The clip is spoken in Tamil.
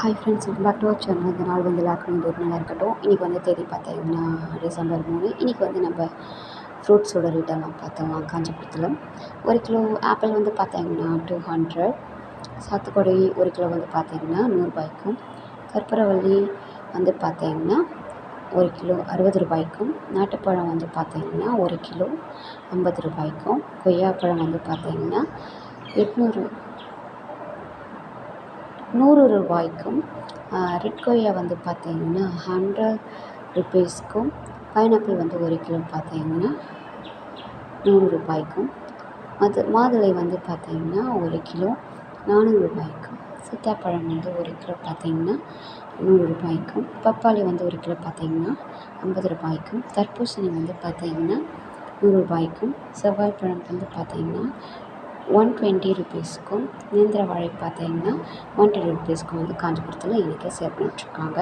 Hi friends welcome back to our channel இந்த நாள் வந்து எல்லாருக்கும் வந்து ஒரு நாளாக இருக்கட்டும். இன்றைக்கி வந்து தேதி பார்த்தீங்கன்னா டிசம்பர் மூணு. இன்றைக்கி வந்து நம்ம ஃப்ரூட்ஸோட ரேட்டெல்லாம் பார்த்தோம்? காஞ்சிபுரத்தில். ஒரு கிலோ ஆப்பிள் வந்து பார்த்தீங்கன்னா டூ ஹண்ட்ரட் சாத்துக்குடி ஒரு கிலோ வந்து பார்த்தீங்கன்னா நூறுரூபாய்க்கும் கற்பூரவள்ளி வந்து பார்த்தீங்கன்னா ஒரு கிலோ அறுபது ரூபாய்க்கும். நாட்டுப்பழம் வந்து பார்த்தீங்கன்னா ஒரு கிலோ ஐம்பது ரூபாய்க்கும். கொய்யாப்பழம் வந்து பார்த்தீங்கன்னா எட்நூறு நூறு ரூபாய்க்கும் ரெட் கொய்யா வந்து பார்த்திங்கன்னா ஹண்ட்ரட் ருபீஸ்க்கும் பைனாப்பிள் வந்து ஒரு கிலோ பார்த்தீங்கன்னா நூறு ரூபாய்க்கும் மது மாதுளை வந்து பார்த்திங்கன்னா ஒரு கிலோ நானூறு ரூபாய்க்கும் சீத்தாப்பழம் வந்து ஒரு கிலோ பார்த்தீங்கன்னா நூறு ரூபாய்க்கும் பப்பாளி வந்து ஒரு கிலோ பார்த்தீங்கன்னா ஐம்பது ரூபாய்க்கும் தர்பூசணி வந்து பார்த்திங்கன்னா நூறு ரூபாய்க்கும் செவ்வாய்ப்பழம் பழம் வந்து பார்த்திங்கன்னா ஒன் டுவெண்ட்டி ருபீஸ்க்கும் நேந்திர வாழை பார்த்தீங்கன்னா ஒன் டுவெண்ட்டி ருபீஸ்க்கும் வந்து காஞ்சிபுரத்தில் இன்றைக்கி சேல் பண்ணிகிட்ருக்காங்க